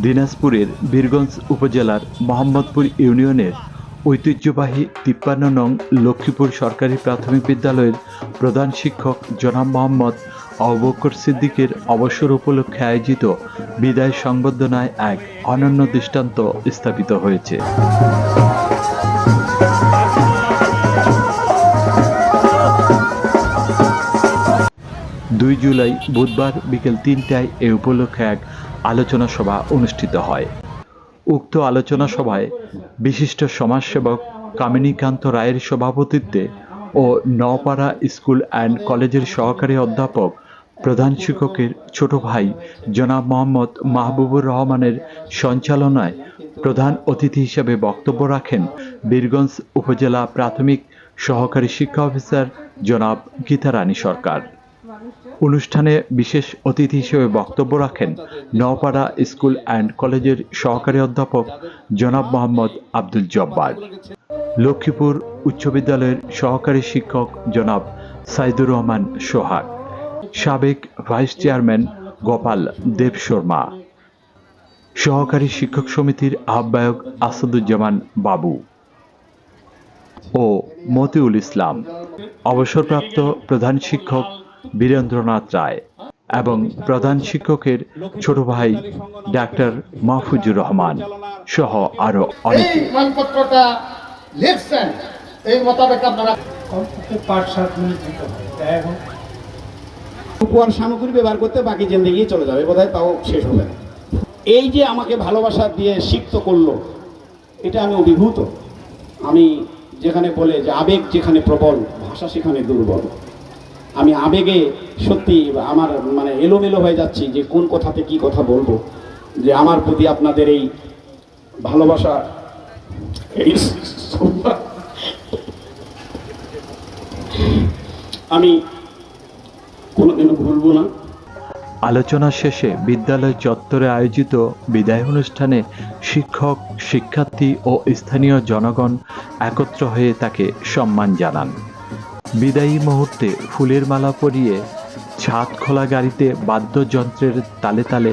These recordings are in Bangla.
দিনাজপুরের বীরগঞ্জ উপজেলার মোহাম্মদপুর ইউনিয়নের ঐতিহ্যবাহী তিপ্পান্ন নং লক্ষ্মীপুর সরকারি প্রাথমিক বিদ্যালয়ের প্রধান শিক্ষক জনাব মোহাম্মদ অবকর সিদ্দিকের অবসর উপলক্ষে আয়োজিত বিদায় সংবর্ধনায় এক অনন্য দৃষ্টান্ত স্থাপিত হয়েছে। দুই জুলাই বুধবার বিকেল তিনটায় এ উপলক্ষে এক আলোচনা সভা অনুষ্ঠিত হয়। উক্ত আলোচনা সভায় বিশিষ্ট সমাজসেবক কামিনীকান্ত রায়ের সভাপতিত্বে ও নওপাড়া স্কুল অ্যান্ড কলেজের সহকারী অধ্যাপক প্রধান শিক্ষকের ছোট ভাই জনাব মোহাম্মদ মাহবুবুর রহমানের সঞ্চালনায় প্রধান অতিথি হিসেবে বক্তব্য রাখেন বীরগঞ্জ উপজেলা প্রাথমিক সহকারী শিক্ষা অফিসার জনাব গীতারানী সরকার। অনুষ্ঠানে বিশেষ অতিথি হিসেবে বক্তব্য রাখেন নওপাড়া স্কুল অ্যান্ড কলেজের সহকারী অধ্যাপক জনাব মোহাম্মদ আব্দুল জব্বার। লক্ষ্মীপুর উচ্চ বিদ্যালয়ের সহকারী শিক্ষক জনাব সাইদুর রহমান সোহাগ। সাবেক ভাইস চেয়ারম্যান গোপাল দেব শর্মা। সহকারী শিক্ষক সমিতির আহ্বায়ক আসাদুজ্জামান বাবু। ও মতিউল ইসলাম। অবসরপ্রাপ্ত প্রধান শিক্ষক বীরেন্দ্রনাথ রায় এবং প্রধান শিক্ষকের ছোট ভাই ডাক্তার মাহফুজুর রহমান সহ আরও এই অনেকে মানপত্রটা লিখছেন এই মোতাবেক আপনারা কমপক্ষে পাঁচ সাত মিনিট দিতে হবে। উপহার সামগ্রী ব্যবহার করতে বাকি জিন্দগি চলে যাবে বোধহয় তাও শেষ হবে না। এই যে আমাকে ভালোবাসা দিয়ে সিক্ত করল এটা আমি অভিভূত। আমি যেখানে বলে যে আবেগ যেখানে প্রবল ভাষা সেখানে দুর্বল। আমি আবেগে সত্যি আমার মানে এলোমেলো হয়ে যাচ্ছি যে কোন কথাতে কি কথা বলব, যে আমার প্রতি আপনাদের এই ভালোবাসা এই আমি কোনোদিনও ভুলবো না। আলোচনা শেষে বিদ্যালয় চত্বরে আয়োজিত বিদায় অনুষ্ঠানে শিক্ষক, শিক্ষার্থী ও স্থানীয় জনগণ একত্র হয়ে তাকে সম্মান জানান। বিদায়ী মুহূর্তে ফুলের মালা পরিয়ে ছাদ খোলা গাড়িতে বাদ্যযন্ত্রের তালে তালে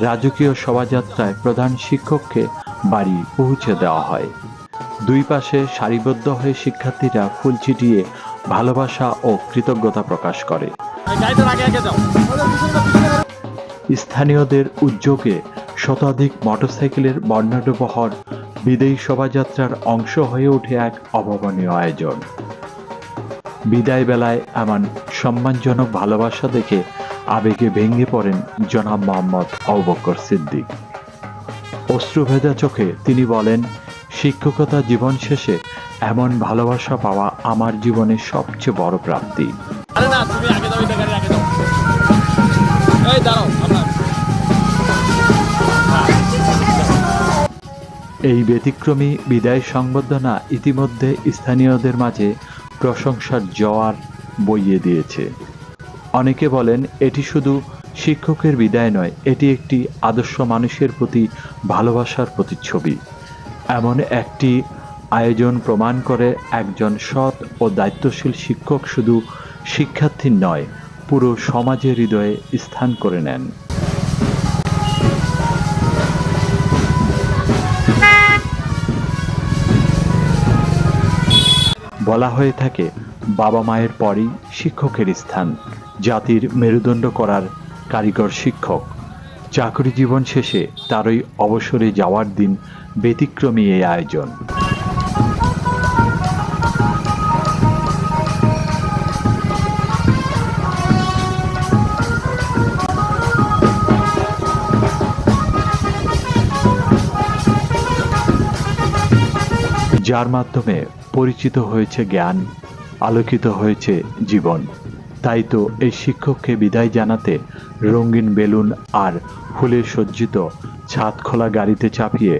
রাজকীয় শোভাযাত্রায় প্রধান শিক্ষককে বাড়ি পৌঁছে দেওয়া হয়। দুই পাশে সারিবদ্ধ হয়ে শিক্ষার্থীরা ফুল ছিটিয়ে ভালোবাসা ও কৃতজ্ঞতা প্রকাশ করে। স্থানীয়দের উদ্যোগে শতাধিক মোটরসাইকেলের বর্ণাঢ্যবহর বিদায়ী শোভাযাত্রার অংশ হয়ে ওঠে এক অভাবনীয় আয়োজন। বিদায় বেলায় এমন সম্মানজনক ভালোবাসা দেখে আবেগে ভেঙে পড়েন জনাব মোহাম্মদ আবুবকর সিদ্দিক। অশ্রুভেদা চোখে তিনি বলেন, শিক্ষকতা জীবন শেষে এমন ভালোবাসা পাওয়া আমার জীবনের সবচেয়ে বড় প্রাপ্তি। না, তুমি আগে দাও আগে দাও। এই দাঁড়াও এই ব্যতিক্রমী বিদায় সংবর্ধনা ইতিমধ্যে স্থানীয়দের মাঝে প্রশংসার জোয়ার বইয়ে দিয়েছে। অনেকে বলেন, এটি শুধু শিক্ষকের বিদায় নয়, এটি একটি আদর্শ মানুষের প্রতি ভালোবাসার প্রতিচ্ছবি। এমন একটি আয়োজন প্রমাণ করে একজন সৎ ও দায়িত্বশীল শিক্ষক শুধু শিক্ষার্থী নয়, পুরো সমাজের হৃদয়ে স্থান করে নেন। বলা হয়ে থাকে, বাবা মায়ের পরই শিক্ষকের স্থান, জাতির মেরুদণ্ড করার কারিগর শিক্ষক। চাকরি জীবন শেষে তারই অবসরে যাওয়ার দিন ব্যতিক্রমী এই আয়োজন। যার মাধ্যমে পরিচিত হয়েছে জ্ঞান আলোকিত হয়েছে জীবন। তাই তো এই শিক্ষককে বিদায় জানাতে রঙিন বেলুন আর ফুলে সজ্জিত ছাদ খোলা গাড়িতে চাপিয়ে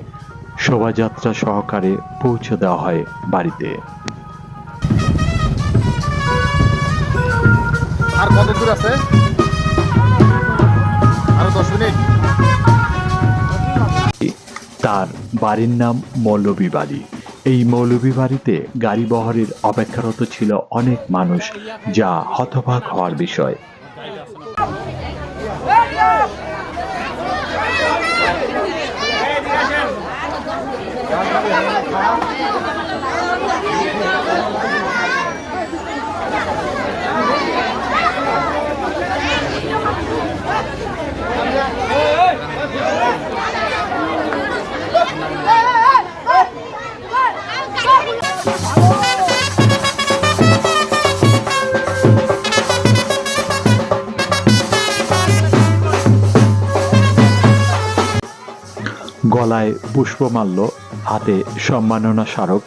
শোভাযাত্রা সহকারে পৌঁছে দেওয়া হয় বাড়িতে। আর কত দূর আছে? আরও দশ মিনিট। তার বাড়ির নাম মৌলভী বাড়ি এই মৌলভী বাড়িতে গাড়ি বহরের অপেক্ষারত ছিল অনেক মানুষ যা হতবাক হওয়ার বিষয়। গলায় পুষ্পমাল্য হাতে সম্মাননা স্মারক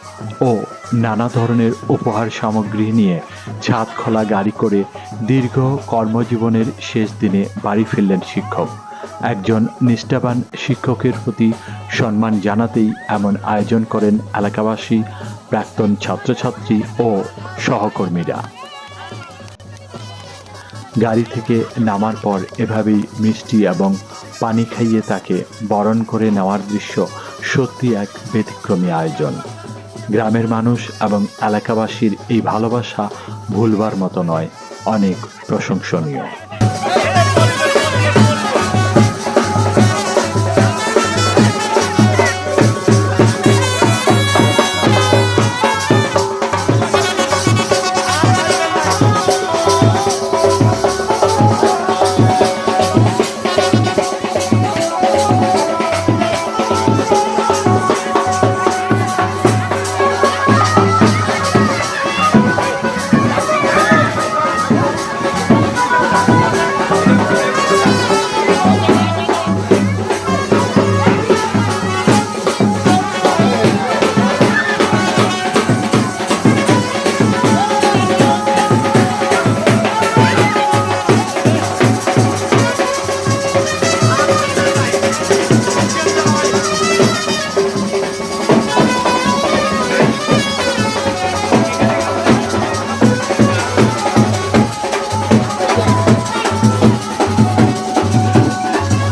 ও নানা ধরনের উপহার সামগ্রী নিয়ে ছাদ খোলা গাড়ি করে দীর্ঘ কর্মজীবনের শেষ দিনে বাড়ি ফিরলেন শিক্ষক। একজন নিষ্ঠাবান শিক্ষকের প্রতি সম্মান জানাতেই এমন আয়োজন করেন এলাকাবাসী, প্রাক্তন ছাত্রছাত্রী ও সহকর্মীরা। গাড়ি থেকে নামার পর এভাবেই মিষ্টি এবং পানি খাইয়ে তাকে বরণ করে নেওয়ার দৃশ্য সত্যি এক ব্যতিক্রমী আয়োজন। গ্রামের মানুষ এবং এলাকাবাসীর এই ভালোবাসা ভুলবার মতো নয়, অনেক প্রশংসনীয়।